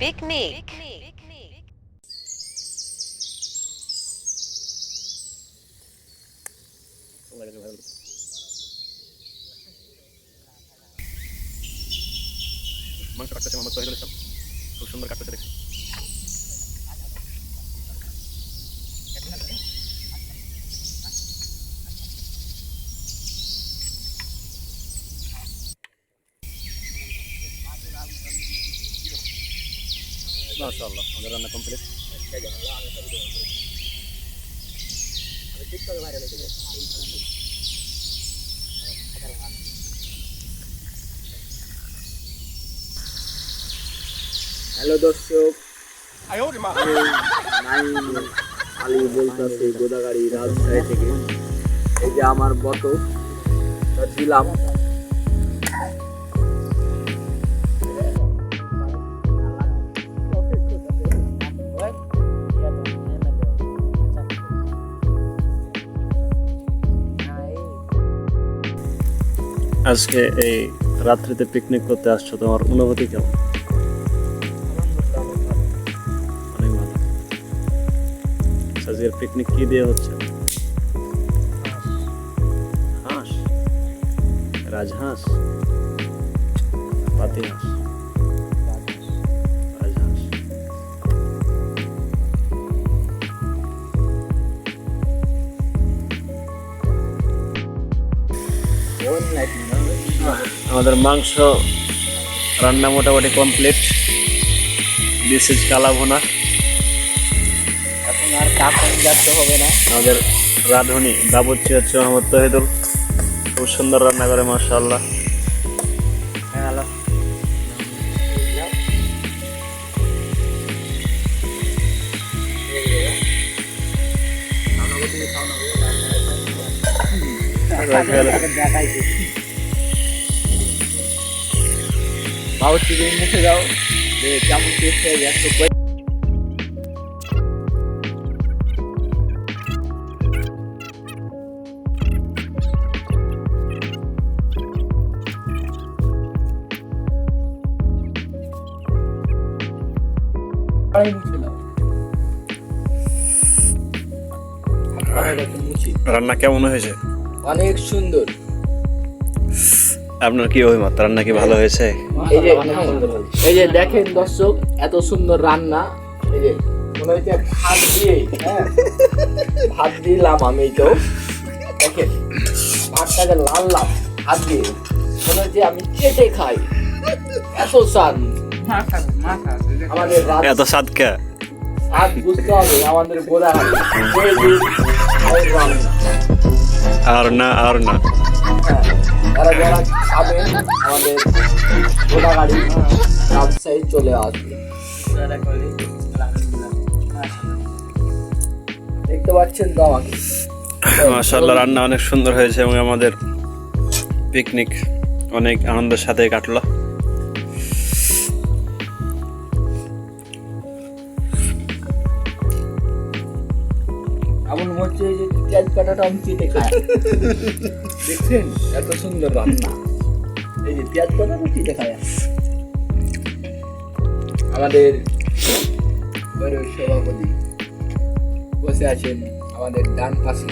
Picnic মাংস কাটতেছে মোহাম্মদ তহিদুল ইসলাম। খুব সুন্দর কাটতেছে দেখছি মাশাআল্লাহ আমাদের রান্না কমপ্লিট হ্যালো দর্শক আলী বলতেছি গোদাগাড়ি রাজশাহী থেকে। এই যে আমার বতক তা দিলাম আজকে এই রাত্রিতে পিকনিক করতে আসছো, তোমার অনুভূতি কেমন? অনেক আজকের পিকনিক কি দিয়ে হচ্ছে? হাঁস। রাজহাঁস। পাতি হাঁস রাজহাঁস আমাদের মাংস রান্না মোটামুটি কমপ্লিট দিস ইজ কালা ভুনা এখন আর কাপড় যাচ্ছে হবে না। আমাদের রাঁধুনি দাবুচ্ছি হচ্ছে মোহাম্মদ তহিদুল। খুব সুন্দর রান্না করে মাশাআল্লাহ। হ্যালো বাবুর্চি তুমি মুখে যাও যে কেমন টেস্ট হয়ে গেছে রান্না কেমন হয়েছে? অনেক সুন্দর। আপনার কি অভিমত? রান্না কি ভালো হয়েছে? এই যে এই যে দেখেন দর্শক এত সুন্দর রান্না। এই যে মনে হচ্ছে ভাত দিয়ে হ্যাঁ? ভাত দিলাম আমি তো। দেখেন ভাতটাকে লাল লাল ভাত দিয়ে মনে হচ্ছে আমি চেটে খাই। এত স্বাদ। আমাদের এত সাদকা স্বাদ বুঝতে হবে আমাদের গোদা আর না আর না। হ্যাঁ, তারা যারা খাবেন আমাদের গাড়ি রাজশাহী চলে আসবে। দেখতে পাচ্ছেন তো আমাকে? মাশাআল্লাহ রান্না অনেক সুন্দর হয়েছে এবং আমাদের পিকনিক অনেক আনন্দের সাথে কাটলো। এমন মনে হচ্ছে যে পেঁয়াজ কাটাটা আমি কেটে খাই দেখছেন, এত সুন্দর রান্না এই যে পেঁয়াজ কাটাটা কেটে খাই আমাদের সভাপতি বসে আছেন আমাদের ডান পাশে।